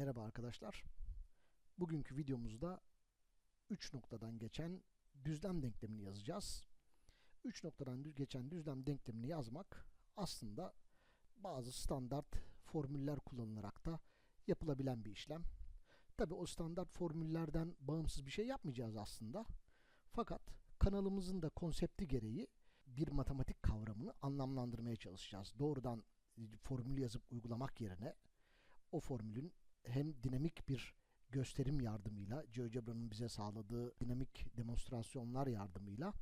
Merhaba arkadaşlar. Bugünkü videomuzda 3 noktadan geçen düzlem denklemini yazacağız. 3 noktadan geçen düzlem denklemini yazmak aslında bazı standart formüller kullanılarak da yapılabilen bir işlem. Tabi o standart formüllerden bağımsız bir şey yapmayacağız aslında. Fakat kanalımızın da konsepti gereği bir matematik kavramını anlamlandırmaya çalışacağız. Doğrudan formül yazıp uygulamak yerine o formülün hem dinamik bir gösterim yardımıyla, GeoGebra'nın bize sağladığı dinamik demonstrasyonlar yardımıyla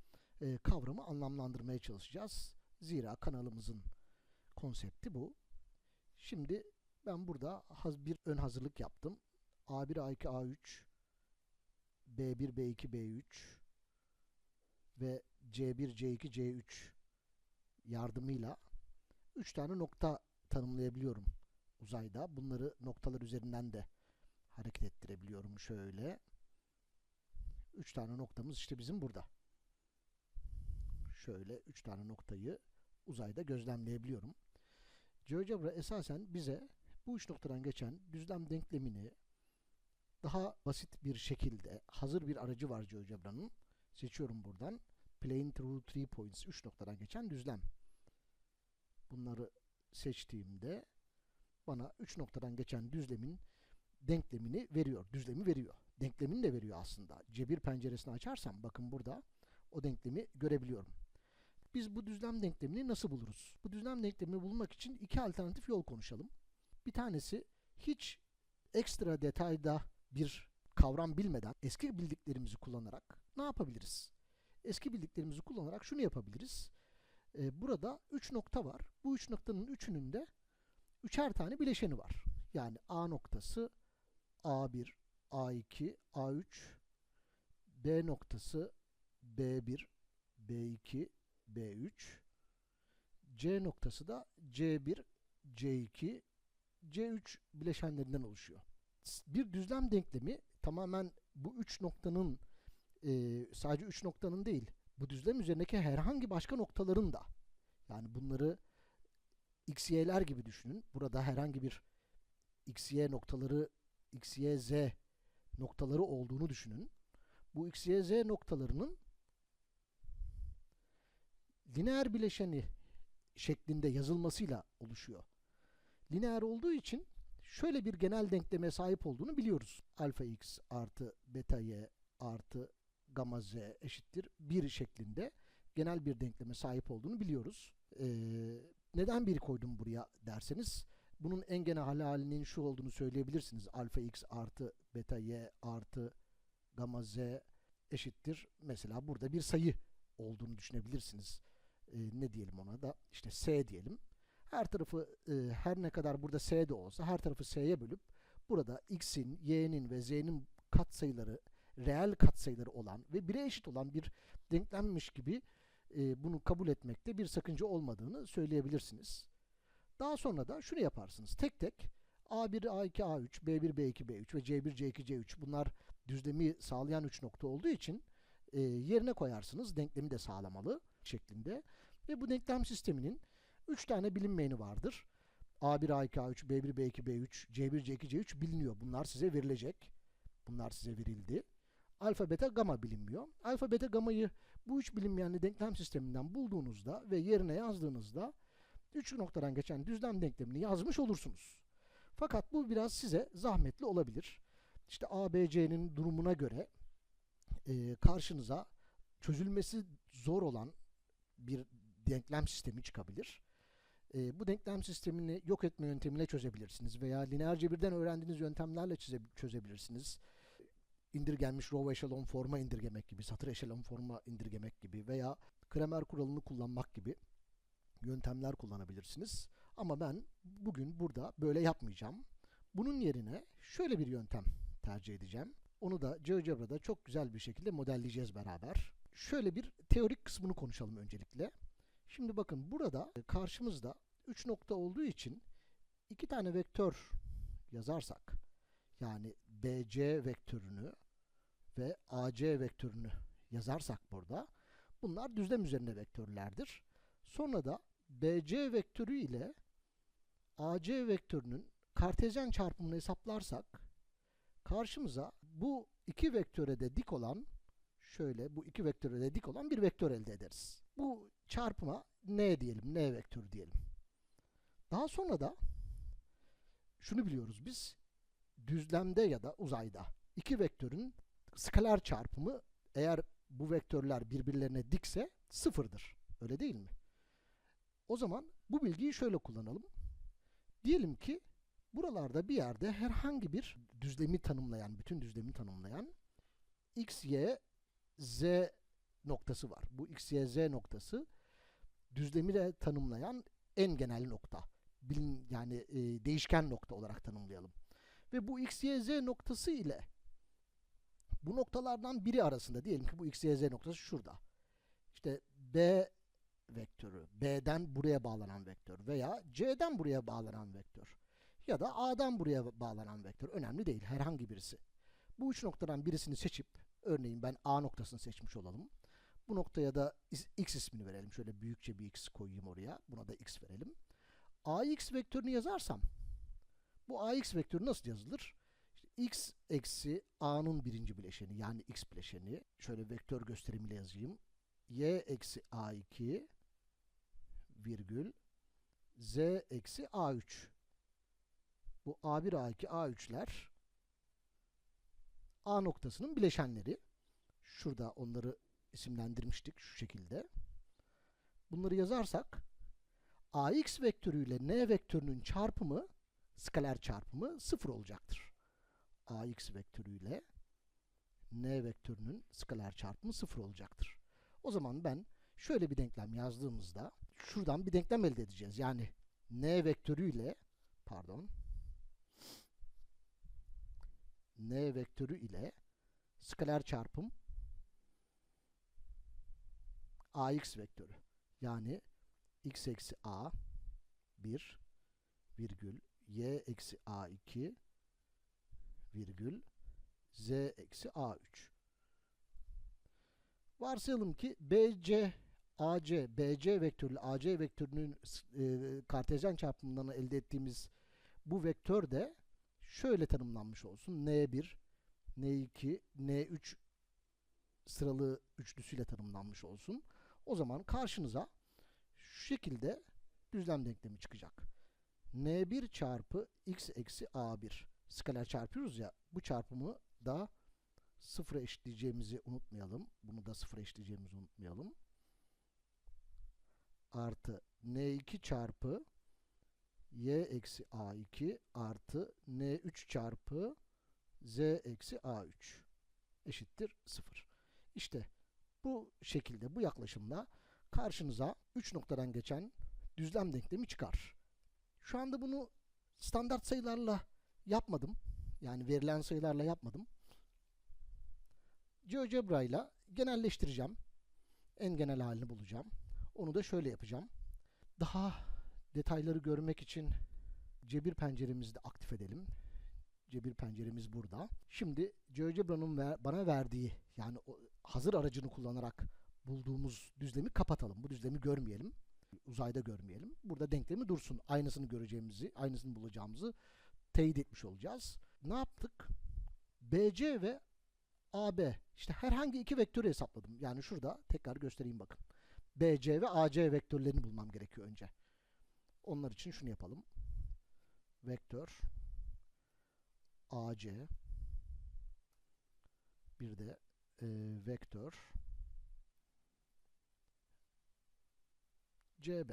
e, kavramı anlamlandırmaya çalışacağız. Zira kanalımızın konsepti bu. Şimdi ben burada bir ön hazırlık yaptım. A1, A2, A3, B1, B2, B3 ve C1, C2, C3 yardımıyla 3 tane nokta tanımlayabiliyorum uzayda. Bunları noktalar üzerinden de hareket ettirebiliyorum şöyle. 3 tane noktamız işte bizim burada. Şöyle 3 tane noktayı uzayda gözlemleyebiliyorum. GeoGebra esasen bize bu üç noktadan geçen düzlem denklemini daha basit bir şekilde hazır bir aracı var GeoGebra'nın. Seçiyorum buradan. Plane through three points. 3 noktadan geçen düzlem. Bunları seçtiğimde bana 3 noktadan geçen düzlemin denklemini veriyor. Düzlemi veriyor. Denklemini de veriyor aslında. Cebir penceresini açarsam bakın burada o denklemi görebiliyorum. Biz bu düzlem denklemini nasıl buluruz? Bu düzlem denklemini bulmak için iki alternatif yol konuşalım. Bir tanesi hiç ekstra detayda bir kavram bilmeden eski bildiklerimizi kullanarak ne yapabiliriz? Eski bildiklerimizi kullanarak şunu yapabiliriz. Ee, burada 3 nokta var. Bu 3 noktanın üçünün de üçer tane bileşeni var. Yani A noktası A1, A2, A3, B noktası B1, B2, B3, C noktası da C1, C2, C3 bileşenlerinden oluşuyor. Bir düzlem denklemi tamamen bu üç noktanın e, sadece üç noktanın değil, bu düzlem üzerindeki herhangi başka noktaların da yani bunları x, y'ler gibi düşünün. Burada herhangi bir x, y noktaları, x, y, z noktaları olduğunu düşünün. Bu x, y, z noktalarının lineer bileşeni şeklinde yazılmasıyla oluşuyor. Lineer olduğu için şöyle bir genel denkleme sahip olduğunu biliyoruz. Alfa x artı beta y artı gamma z eşittir 1 şeklinde genel bir denkleme sahip olduğunu biliyoruz. Ee, neden 1 koydum buraya derseniz bunun en genel halinin şu olduğunu söyleyebilirsiniz. Alfa x artı beta y artı gamma z eşittir. Mesela burada bir sayı olduğunu düşünebilirsiniz. Ee, ne diyelim ona da işte s diyelim. Her tarafı e, her ne kadar burada s de olsa her tarafı s'ye bölüp burada x'in, y'nin ve z'nin katsayıları reel katsayıları olan ve 1'e eşit olan bir denklemmiş gibi e, bunu kabul etmekte bir sakınca olmadığını söyleyebilirsiniz. Daha sonra da şunu yaparsınız. Tek tek A1, A2, A3, B1, B2, B3 ve C1, C2, C3 bunlar düzlemi sağlayan 3 nokta olduğu için e, yerine koyarsınız. Denklemi de sağlamalı şeklinde. Ve bu denklem sisteminin 3 tane bilinmeyeni vardır. A1, A2, A3, B1, B2, B3, C1, C2, C3 biliniyor. Bunlar size verilecek. Bunlar size verildi. Alfa, beta, gamma bilinmiyor. Alfa, beta, gamma'yı bu üç bilinmeyenli denklem sisteminden bulduğunuzda ve yerine yazdığınızda 3 noktadan geçen düzlem denklemini yazmış olursunuz. Fakat bu biraz size zahmetli olabilir. İşte ABC'nin durumuna göre e, karşınıza çözülmesi zor olan bir denklem sistemi çıkabilir. E, bu denklem sistemini yok etme yöntemiyle çözebilirsiniz veya lineer cebirden öğrendiğiniz yöntemlerle çöze- çözebilirsiniz. İndirgenmiş row echelon forma indirgemek gibi, satır echelon forma indirgemek gibi veya Kramer kuralını kullanmak gibi yöntemler kullanabilirsiniz. Ama ben bugün burada böyle yapmayacağım. Bunun yerine şöyle bir yöntem tercih edeceğim. Onu da GeoGebra'da çok güzel bir şekilde modelleyeceğiz beraber. Şöyle bir teorik kısmını konuşalım öncelikle. Şimdi bakın burada karşımızda 3 nokta olduğu için iki tane vektör yazarsak yani BC vektörünü ve AC vektörünü yazarsak burada bunlar düzlem üzerinde vektörlerdir. Sonra da BC vektörü ile AC vektörünün kartezyen çarpımını hesaplarsak karşımıza bu iki vektöre de dik olan şöyle bu iki vektöre de dik olan bir vektör elde ederiz. Bu çarpıma n diyelim, n vektörü diyelim. Daha sonra da şunu biliyoruz biz düzlemde ya da uzayda iki vektörün skaler çarpımı eğer bu vektörler birbirlerine dikse sıfırdır. Öyle değil mi? O zaman bu bilgiyi şöyle kullanalım. Diyelim ki buralarda bir yerde herhangi bir düzlemi tanımlayan, bütün düzlemi tanımlayan x, y, z noktası var. Bu x, y, z noktası düzlemi de tanımlayan en genel nokta. Bilin, yani e, değişken nokta olarak tanımlayalım. Ve bu x, y, z noktası ile bu noktalardan biri arasında diyelim ki bu x, y, z noktası şurada. İşte b vektörü, b'den buraya bağlanan vektör veya c'den buraya bağlanan vektör ya da a'dan buraya bağlanan vektör önemli değil herhangi birisi. Bu üç noktadan birisini seçip örneğin ben a noktasını seçmiş olalım. Bu noktaya da x ismini verelim. Şöyle büyükçe bir x koyayım oraya. Buna da x verelim. ax vektörünü yazarsam bu ax vektörü nasıl yazılır? X eksi a'nın birinci bileşeni yani x bileşeni. Şöyle vektör gösterimiyle yazayım. y eksi a2 virgül z eksi a3. Bu a1, a2, a3'ler a noktasının bileşenleri. Şurada onları isimlendirmiştik şu şekilde. Bunları yazarsak ax vektörüyle n vektörünün çarpımı skaler çarpımı sıfır olacaktır. ax vektörüyle n vektörünün skaler çarpımı sıfır olacaktır. O zaman ben şöyle bir denklem yazdığımızda şuradan bir denklem elde edeceğiz. Yani n vektörüyle pardon n vektörü ile skaler çarpım ax vektörü. Yani x eksi a 1 virgül y eksi a2 virgül z eksi a3. Varsayalım ki BC AC, BC vektörü AC vektörünün e, kartezyen çarpımından elde ettiğimiz bu vektör de şöyle tanımlanmış olsun. N1, N2, N3 sıralı üçlüsüyle tanımlanmış olsun. O zaman karşınıza şu şekilde düzlem denklemi çıkacak. N1 çarpı x eksi A1 skaler çarpıyoruz ya bu çarpımı da sıfıra eşitleyeceğimizi unutmayalım. Bunu da sıfıra eşitleyeceğimizi unutmayalım. Artı N2 çarpı y eksi a2 artı n3 çarpı z eksi a3 eşittir 0. İşte bu şekilde bu yaklaşımla karşınıza 3 noktadan geçen düzlem denklemi çıkar. Şu anda bunu standart sayılarla yapmadım. Yani verilen sayılarla yapmadım. GeoGebra ile genelleştireceğim. En genel halini bulacağım. Onu da şöyle yapacağım. Daha detayları görmek için cebir penceremizi de aktif edelim. Cebir penceremiz burada. Şimdi GeoGebra'nın bana verdiği yani hazır aracını kullanarak bulduğumuz düzlemi kapatalım. Bu düzlemi görmeyelim. Uzayda görmeyelim. Burada denklemi dursun. Aynısını göreceğimizi, aynısını bulacağımızı teyit etmiş olacağız. Ne yaptık? BC ve AB. İşte herhangi iki vektörü hesapladım. Yani şurada tekrar göstereyim bakın. BC ve AC vektörlerini bulmam gerekiyor önce. Onlar için şunu yapalım. Vektör AC bir de e, vektör CB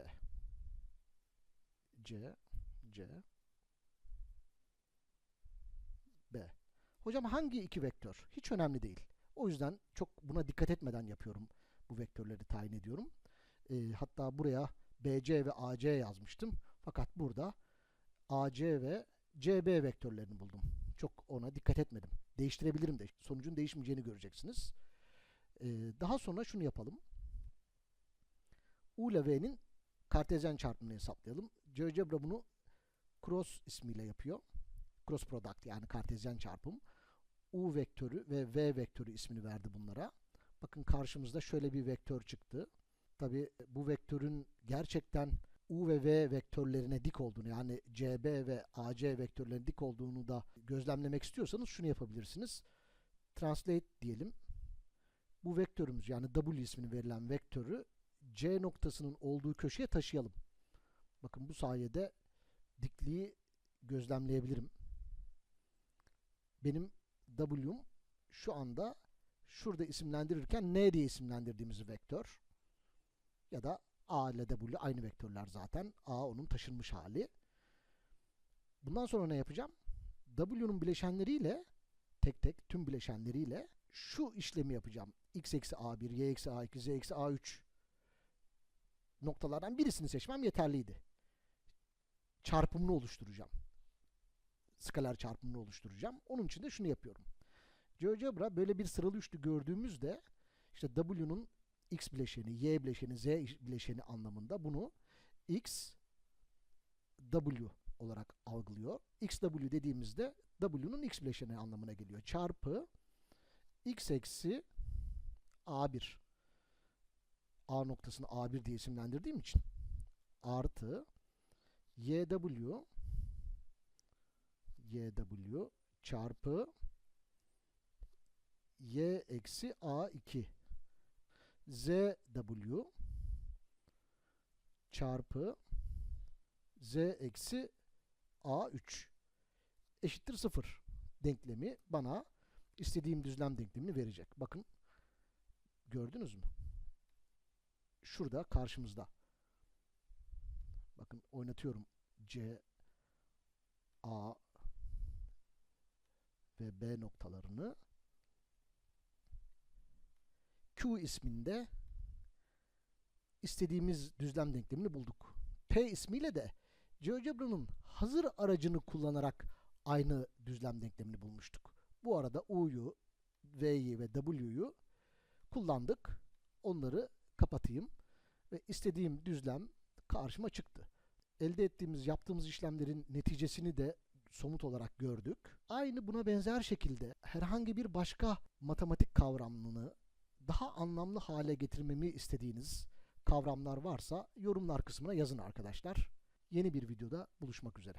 C C B. Hocam hangi iki vektör? Hiç önemli değil. O yüzden çok buna dikkat etmeden yapıyorum. Bu vektörleri tayin ediyorum. E, hatta buraya BC ve AC yazmıştım. Fakat burada AC ve CB vektörlerini buldum. Çok ona dikkat etmedim. Değiştirebilirim de. Sonucun değişmeyeceğini göreceksiniz. Ee, daha sonra şunu yapalım. U ile V'nin kartezyen çarpımını hesaplayalım. GeoGebra bunu cross ismiyle yapıyor. Cross product yani kartezyen çarpım. U vektörü ve V vektörü ismini verdi bunlara. Bakın karşımızda şöyle bir vektör çıktı. Tabi bu vektörün gerçekten U ve V vektörlerine dik olduğunu yani CB ve AC vektörlerine dik olduğunu da gözlemlemek istiyorsanız şunu yapabilirsiniz. Translate diyelim. Bu vektörümüz yani W ismini verilen vektörü C noktasının olduğu köşeye taşıyalım. Bakın bu sayede dikliği gözlemleyebilirim. Benim W'm şu anda şurada isimlendirirken N diye isimlendirdiğimiz vektör ya da A ile W aynı vektörler zaten. A onun taşınmış hali. Bundan sonra ne yapacağım? W'nun bileşenleriyle tek tek tüm bileşenleriyle şu işlemi yapacağım. x eksi a1, y eksi a2, z eksi a3 noktalardan birisini seçmem yeterliydi. Çarpımını oluşturacağım. Skaler çarpımını oluşturacağım. Onun için de şunu yapıyorum. GeoGebra böyle bir sıralı üçlü gördüğümüzde işte W'nun x bileşeni, y bileşeni, z bileşeni anlamında bunu x w olarak algılıyor. xw dediğimizde w'nun x bileşeni anlamına geliyor. Çarpı x eksi a1 a noktasını a1 diye isimlendirdiğim için artı yw yw çarpı y eksi a2 zw çarpı z eksi a3 eşittir 0 denklemi bana istediğim düzlem denklemini verecek. Bakın gördünüz mü? Şurada karşımızda. Bakın oynatıyorum C A ve B noktalarını Q isminde istediğimiz düzlem denklemini bulduk. P ismiyle de GeoGebra'nın hazır aracını kullanarak aynı düzlem denklemini bulmuştuk. Bu arada U'yu, V'yi ve W'yu kullandık. Onları kapatayım ve istediğim düzlem karşıma çıktı. Elde ettiğimiz, yaptığımız işlemlerin neticesini de somut olarak gördük. Aynı buna benzer şekilde herhangi bir başka matematik kavramını daha anlamlı hale getirmemi istediğiniz kavramlar varsa yorumlar kısmına yazın arkadaşlar. Yeni bir videoda buluşmak üzere.